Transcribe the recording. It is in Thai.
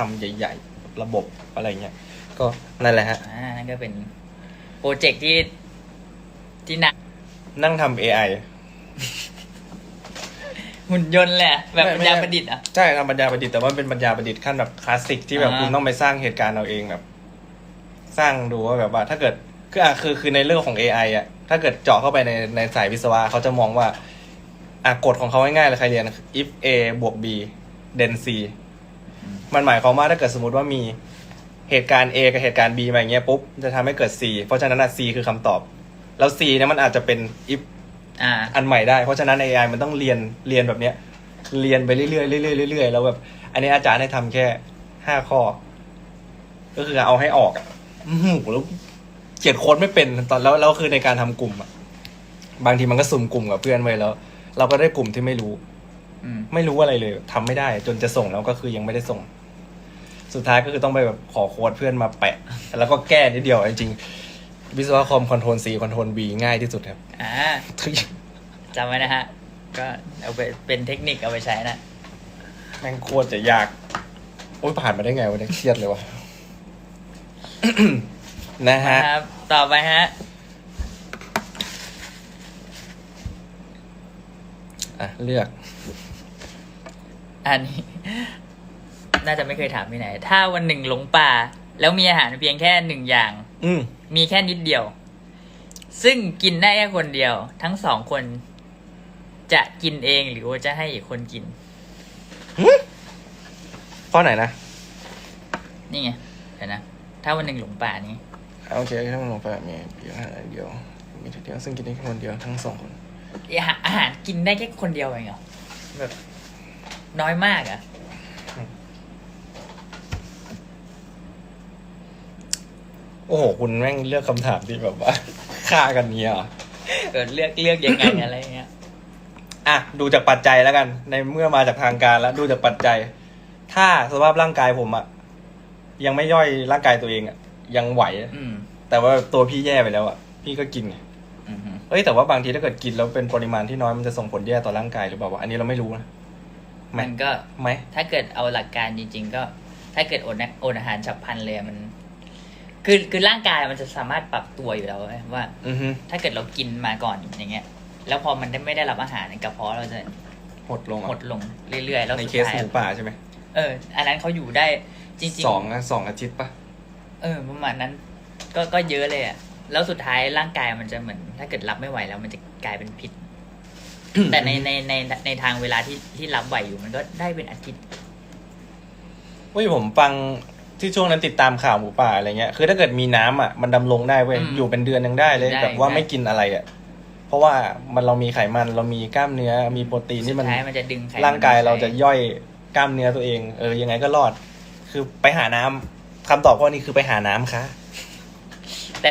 ทำใหญ่ๆ ระบบอะไรเงี้ย ก็นั่นแหละฮะ อ่านั่นก็เป็นโปรเจกต์ที่ที่หนักนั่งทำ AI หุ่นยนต์แหละ แบบไม่ปัญญาไม่ประดิษฐ์อะ ใช่ทำปัญญาประดิษฐ์แต่ว่าเป็นปัญญาประดิษฐ์ขั้นแบบคลาสสิกที่แบบอ่า คุณต้องไปสร้างเหตุการณ์เอาเองแบบ สร้างดูว่าแบบว่า ถ้าเกิดคืออะคือคือในเรื่องของ AI อะ ถ้าเกิดเจาะเข้าไปในในสายวิศวะเขาจะมองว่าอะกฎของเขาง่ายๆเลยใครเรียน if a บวก b then c มันหมายความว่าถ้าเกิดสมมติว่ามีเหตุการณ์ A กับเหตุการณ์ B มาอย่างเงี้ยปุ๊บจะทำให้เกิด C เพราะฉะนั้นอะ C คือคำตอบ แล้ว C เนี่ยมันอาจจะเป็น if อ่า อันใหม่ได้ เพราะฉะนั้น AI มันต้องเรียนเรียนแบบเนี้ย เรียนไปเรื่อยๆเรื่อยๆเรื่อยๆแล้วแบบ อันนี้อาจารย์ให้ทำแค่ห้าข้อ ก็คือเอาให้ออกอะอื้อหือแล้วเขียนโค้ดไม่เป็นตอนแล้วแล้วคือในการทำกลุ่มอะบางทีมันก็สุ่มกลุ่มกับเพื่อนไว้แล้ว เราก็ได้กลุ่มที่ไม่รู้อืม ไม่รู้อะไรเลยทำไม่ได้ จนจะส่งแล้วก็คือยังไม่ได้ส่ง สุดท้ายก็คือต้องไปแบบขอโค้ดเพื่อนมาแปะ แล้วก็แก้นิดเดียวจริงๆวิศวะคอมคอนโทรล C คอนโทรล B ง่ายที่สุดครับอ่าจำไว้นะฮะ ก็เอาไปเป็นเทคนิคเอาไปใช้นะแม่งโคตรจะยาก โอ้ยผ่านมาได้ไงวะเนี่ยเครียดเลยวะนะฮะครับต่อไปฮะอะเลือก อันนี้ น่าจะไม่เคยถามที่ไหน ถ้าวันหนึ่งหลงป่า แล้วมีอาหารเพียงแค่หนึ่งอย่าง อืมมีแค่นิดเดียว ซึ่งกินได้แค่คนเดียว ทั้งสองคน จะกินเองหรือว่าจะให้อีกคนกิน ข้อไหนนะนี่ไงเดี๋ยวนะ ถ้าวันหนึ่งหลงป่านี้โอเคถ้ามันลงไปมีเพียงอาหารเดียว มีทีเดียวซึ่งกินได้แค่คนเดียวทั้งสองคน อาหารอาหารกินได้แค่คนเดียวเองเหรอแบบ น้อยมากอะโอ้โห คุณแม่งเลือกคำถามที่แบบว่า ฆ่ากันเนี้ยเหรอเกิดเลือกเลือกยังไงอะไรเงี้ย อะ ดูจากปัจจัยแล้วกัน ในเมื่อมาจากทางการแล้ว ดูจากปัจจัย ถ้าสภาพร่างกายผมอะยังไม่ย่อยร่างกายตัวเองอะยังไหว อืมแต่ว่าตัวพี่แย่ไปแล้วอะพี่ก็กินไงอืมฮึเอ้ยแต่ว่าบางทีถ้าเกิดกินแล้วเป็นปริมาณที่น้อยมันจะส่งผลแย่ต่อร่างกายหรือเปล่าวะอันนี้เราไม่รู้นะไห มมันก็ไหมถ้าเกิดเอาหลักการจริง ๆ ก็ ถ้าเกิดอดนะอดอาหารฉับพลันเลยอะมัน คือคือร่างกายมันจะสามารถปรับตัวอยู่แล้วเว้ยว่าอือฮึถ้าเกิดเรากินมาก่อนอย่างเงี้ย แล้วพอมันได้ไม่ได้รับอาหารกระเพาะเราจะหดลงอะหดลงเรื่อยๆแล้วในสุดเคสท้ายหมูป่าใช่ไหมเออ อันนั้นเขาอยู่ได้จริงๆสองอะสองอาทิตย์ปะเออประมาณนั้น ก็ก็เยอะเลยอะแล้วสุดท้ายร่างกายมันจะเหมือน ถ้าเกิดรับไม่ไหวแล้วมันจะกลายเป็นพิษ แต่ในในในในทางเวลาที่ที่รับไหวอยู่มันก็ได้เป็นอาทิตย์เว้ยผมฟังที่ช่วงนั้นติดตามข่าวหมูป่าอะไรเงี้ยคือถ้าเกิดมีน้ำอะมันดำรงได้เว้ยอืมอยู่เป็นเดือนยังได้เลยได้แบบว่าได้ไม่กินอะไรอะเพราะว่ามันเรามีไขมันเรามีกล้ามเนื้อมีโปรตีนสุที่ดมันท้ายมันจะดึงไขมันร่างกายเราจะใช้ย่อยกล้ามเนื้อตัวเอง เออยังไงก็รอด คือไปหาน้ำคำตอบข้อนี้คือไปหาน้ำค่ะแต่